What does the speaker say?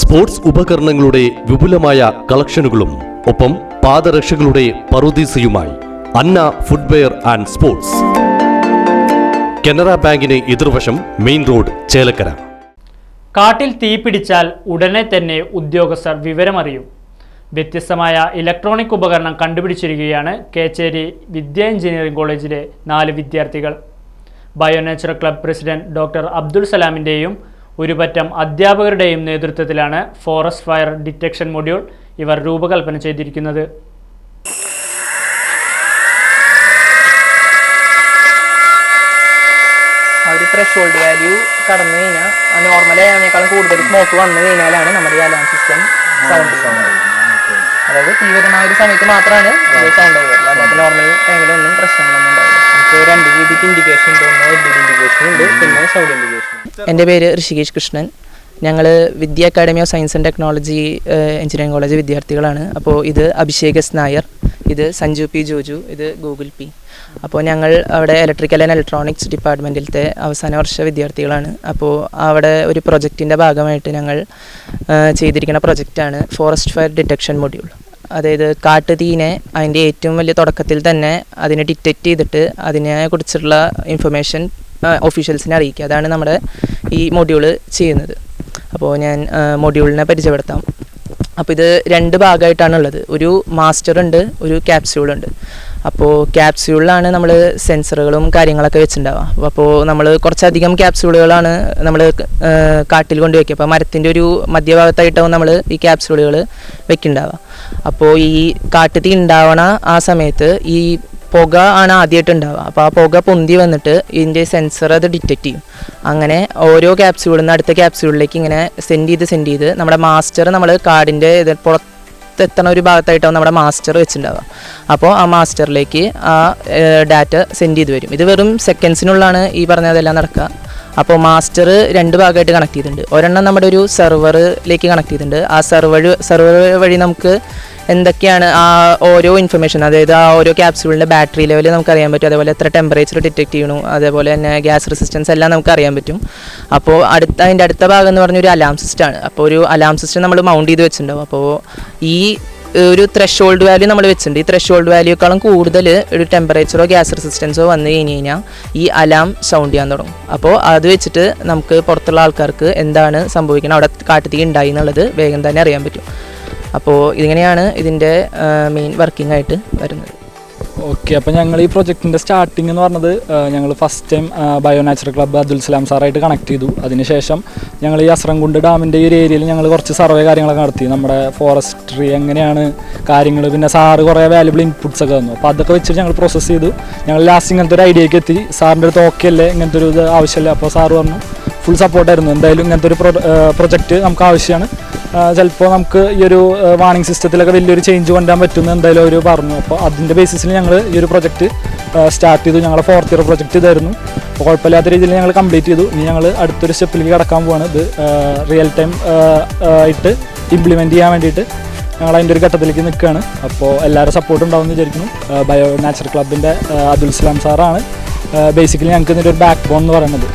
Sports ഉപകരണങ്ങളുടെ വിപുലമായ കളക്ഷനുകളും ഒപ്പം പാദരക്ഷകളുടെ പറുദീസയുമായി Anna footwear and sports. Canara ബാങ്കിന് എതിർവശം മെയിൻ റോഡ് ചേലക്കര. കാട്ടിൽ തീ പിടിച്ചാൽ ഉടനെ തന്നെ ഉദ്യോഗസ്ഥർ വിവരമറിയും. വ്യത്യസ്തമായ ഇലക്ട്രോണിക് ഉപകരണം കണ്ടുപിടിച്ചിരിക്കുകയാണ് കേച്ചേരി വിദ്യ എഞ്ചിനീയറിംഗ് കോളേജിലെ നാല് വിദ്യാർത്ഥികൾ. Bio nature club president doctor Abdul സലാമിന്റെയും ഒരു പറ്റം അധ്യാപകരുടെയും നേതൃത്വത്തിലാണ് ഫോറസ്റ്റ് ഫയർ ഡിറ്റക്ഷൻ മൊഡ്യൂൾ ഇവർ രൂപകൽപ്പന ചെയ്തിരിക്കുന്നത്. ഒരു ത്രഷോൾഡ് വാല്യൂ കടന്നു കഴിഞ്ഞാൽ നോർമൽ അതിനേക്കാളും കൂടുതൽ സ്മോക്ക് വന്നു കഴിഞ്ഞാലാണ് നമ്മുടെ അലാം സിസ്റ്റം സൗണ്ട് അതായത് തീവ്രമായ ഒരു സമയത്ത് മാത്രമാണ് സൗണ്ട് വരുന്നത് അല്ലാതെ നോർമൽ ടൈമിലൊന്നും പ്രശ്നങ്ങളൊന്നും ഉണ്ടാവില്ല. ഇൻഡിക്കേഷൻ ഉണ്ട്. സൗണ്ട് ഇൻഡിക്കേഷൻ എന്റെ പേര് ഋഷികേഷ് കൃഷ്ണൻ. ഞങ്ങൾ Vidya academy of science and technology engineering college വിദ്യാർത്ഥികളാണ്. അപ്പോൾ ഇത് അഭിഷേക് എസ്. നായർ ഇത് സഞ്ജു പി. ജോജു ഇത് ഗൂഗിൾ പി. അപ്പോൾ ഞങ്ങൾ അവിടെ ഇലക്ട്രിക്കൽ ആൻഡ് ഇലക്ട്രോണിക്സ് ഡിപ്പാർട്ട്മെന്റിലത്തെ അവസാന വർഷ വിദ്യാർത്ഥികളാണ്. അപ്പോൾ അവിടെ ഒരു പ്രൊജക്റ്റിന്റെ ഭാഗമായിട്ട് ഞങ്ങൾ ചെയ്തിരിക്കുന്ന പ്രൊജക്റ്റാണ് ഫോറസ്റ്റ് ഫയർ ഡിറ്റക്ഷൻ മൊഡ്യൂൾ അതായത് കാട്ടുതീനെ അതിന്റെ ഏറ്റവും വലിയ തുടക്കത്തിൽ തന്നെ അതിനെ ഡിറ്റക്റ്റ് ചെയ്തിട്ട് അതിനെ കുറിച്ചുള്ള ഇൻഫർമേഷൻ ഒഫീഷ്യൽസിനെ അറിയിക്കുക. അതാണ് നമ്മുടെ ഈ മൊഡ്യൂൾ ചെയ്യുന്നത്. അപ്പോൾ ഞാൻ മൊഡ്യൂളിനെ പരിചയപ്പെടുത്താം. അപ്പോൾ ഇത് രണ്ട് ഭാഗമായിട്ടാണ് ഉള്ളത് ഒരു മാസ്റ്റർ ഉണ്ട് ഒരു ക്യാപ്സ്യൂൾ ഉണ്ട്. അപ്പോൾ ക്യാപ്സ്യൂളിലാണ് നമ്മൾ സെൻസറുകളും കാര്യങ്ങളൊക്കെ വെച്ചിട്ടുണ്ടാവുക. അപ്പോൾ നമ്മൾ കുറച്ചധികം ക്യാപ്സ്യൂളുകളാണ് നമ്മൾ കാട്ടിൽ കൊണ്ടുവയ്ക്കുക. അപ്പോൾ മരത്തിന്റെ ഒരു മധ്യഭാഗത്തായിട്ടാവും നമ്മൾ ഈ ക്യാപ്സ്യൂളുകൾ വെക്കുന്നുണ്ടാവുക. അപ്പോൾ ഈ കാട്ടുതീ ഉണ്ടാവണ ആ സമയത്ത് ഈ പുക ആണ് ആദ്യമായിട്ട് ഉണ്ടാവുക അപ്പോൾ ആ പുക പൊന്തി വന്നിട്ട് ഇതിന്റെ സെൻസർ അത് ഡിറ്റക്റ്റ് ചെയ്യും. അങ്ങനെ ഓരോ ക്യാപ്സ്യൂളിൽ നിന്ന് അടുത്ത ക്യാപ്സ്യൂളിലേക്ക് ഇങ്ങനെ സെൻഡ് ചെയ്ത് സെൻഡ് ചെയ്ത് നമ്മുടെ മാസ്റ്റർ നമ്മൾ കാടിന്റെ ഇത് പുറത്തെത്തണ ഒരു ഭാഗത്തായിട്ടാവും നമ്മുടെ മാസ്റ്റർ വെച്ചിട്ടുണ്ടാവുക. അപ്പോൾ ആ മാസ്റ്ററിലേക്ക് ആ ഡാറ്റ സെൻഡ് ചെയ്ത് വരും. ഇത് വെറും സെക്കൻഡ്സിനുള്ളാണ് ഈ പറഞ്ഞതെല്ലാം നടക്കുക. അപ്പോൾ മാസ്റ്റർ രണ്ട് ഭാഗമായിട്ട് കണക്ട് ചെയ്തിട്ടുണ്ട്. ഒരെണ്ണം നമ്മുടെ ഒരു സെർവറിലേക്ക് കണക്ട് ചെയ്തിട്ടുണ്ട്. ആ സെർവർ സെർവർ വഴി നമുക്ക് എന്തൊക്കെയാണ് ആ ഓരോ ഇൻഫർമേഷൻ അതായത് ആ ഓരോ ക്യാപ്സ്യൂളിന്റെ ബാറ്ററി ലെവൽ നമുക്ക് അറിയാൻ പറ്റും. അതേപോലെ എത്ര ടെമ്പറേച്ചർ ഡിറ്റക്ട് ചെയ്യണു അതേപോലെ തന്നെ ഗ്യാസ് റെസിസ്റ്റൻസ് എല്ലാം നമുക്ക് അറിയാൻ പറ്റും. അപ്പോൾ അടുത്ത അതിന്റെ അടുത്ത ഭാഗം എന്ന് പറഞ്ഞ ഒരു അലാം സിസ്റ്റമാണ് അപ്പോൾ ഒരു അലാം സിസ്റ്റം നമ്മൾ മൗണ്ട് ചെയ്ത് വെച്ചിട്ടുണ്ടാവും. അപ്പോൾ ഈ ഒരു ത്രഷോൾഡ് വാല്യൂ നമ്മൾ വെച്ചിട്ടുണ്ട്. ഈ ത്രഷോൾഡ് വാല്യൂക്കാളും കൂടുതൽ ഒരു ടെമ്പറേച്ചറോ ഗ്യാസ് റെസിസ്റ്റൻസോ വന്നു കഴിഞ്ഞ് കഴിഞ്ഞാൽ ഈ അലാം സൗണ്ട് ചെയ്യാൻ തുടങ്ങും. അപ്പോൾ അത് വെച്ചിട്ട് നമുക്ക് പുറത്തുള്ള ആൾക്കാർക്ക് എന്താണ് സംഭവിക്കുന്നത് അവിടെ കാട്ടുതീ ഉണ്ടായി എന്നുള്ളത് വേഗം തന്നെ അറിയാൻ പറ്റും. അപ്പോൾ ഇതിങ്ങനെയാണ് ഇതിന്റെ മെയിൻ വർക്കിംഗ് ആയിട്ട് വരുന്നത്. ഓക്കെ അപ്പോൾ ഞങ്ങൾ ഈ പ്രൊജക്റ്റിന്റെ സ്റ്റാർട്ടിംഗ് എന്ന് പറഞ്ഞത് ഞങ്ങൾ first time bio natural club Abdul Salam സാറായിട്ട് connect ചെയ്തു. അതിനുശേഷം ഞങ്ങൾ ഈ അസ്രംകുണ്ട് ഡാമിന്റെ ഈ ഒരു ഏരിയയിൽ ഞങ്ങൾ കുറച്ച് സർവേ കാര്യങ്ങളൊക്കെ നടത്തി. നമ്മുടെ ഫോറസ്ട്രി എങ്ങനെയാണ് കാര്യങ്ങൾ പിന്നെ സാറ് കുറേ വാല്യുബിൾ ഇൻപുട്സ് ഒക്കെ തന്നു. അപ്പോൾ അതൊക്കെ വെച്ചിട്ട് ഞങ്ങൾ പ്രോസസ്സ് ചെയ്തു. ഞങ്ങൾ ലാസ്റ്റ് ഇങ്ങനത്തെ ഒരു ഐഡിയക്ക് എത്തി. സാറിന്റെ അടുത്ത് ഓക്കെ അല്ലേ? ഇങ്ങനത്തെ ഒരു ഇത് ആവശ്യമില്ല. അപ്പോൾ സാറ് പറഞ്ഞു ഫുൾ സപ്പോർട്ടായിരുന്നു എന്തായാലും ഇങ്ങനത്തെ ഒരു പ്രൊജക്റ്റ് നമുക്ക് ആവശ്യമാണ് ചിലപ്പോൾ നമുക്ക് ഈ ഒരു വാണിംഗ് സിസ്റ്റത്തിലൊക്കെ വലിയൊരു ചേഞ്ച് കൊണ്ടുവരാൻ പറ്റുമെന്ന് എന്തായാലും അവർ പറഞ്ഞു. അപ്പോൾ അതിന്റെ ബേസിസിൽ ഞങ്ങൾ ഈ ഒരു പ്രൊജക്റ്റ് സ്റ്റാർട്ട് ചെയ്തു. ഞങ്ങളുടെ ഫോർത്ത് ഇയർ പ്രൊജക്റ്റ് ഇതായിരുന്നു. അപ്പോൾ കുഴപ്പമില്ലാത്ത രീതിയിൽ ഞങ്ങൾ കംപ്ലീറ്റ് ചെയ്തു. ഇനി ഞങ്ങൾ അടുത്തൊരു സ്റ്റെപ്പിലേക്ക് കടക്കാൻ പോവാണ്. ഇത് റിയൽ ടൈം ആയിട്ട് ഇംപ്ലിമെന്റ് ചെയ്യാൻ വേണ്ടിയിട്ട് ഞങ്ങൾ അതിന്റെ ഒരു ഘട്ടത്തിലേക്ക് നിൽക്കുകയാണ് അപ്പോൾ എല്ലാവരും സപ്പോർട്ട് ഉണ്ടാവുമെന്ന് വിചാരിക്കുന്നു. ബയോ നാച്ചുറൽ ക്ലബിന്റെ അബ്ദുൽ സലാം സാറാണ് ബേസിക്കലി ഞങ്ങൾക്ക് ഇതിന്റെ ഒരു ബാക്ക് ബോൺ എന്ന് പറയുന്നത്.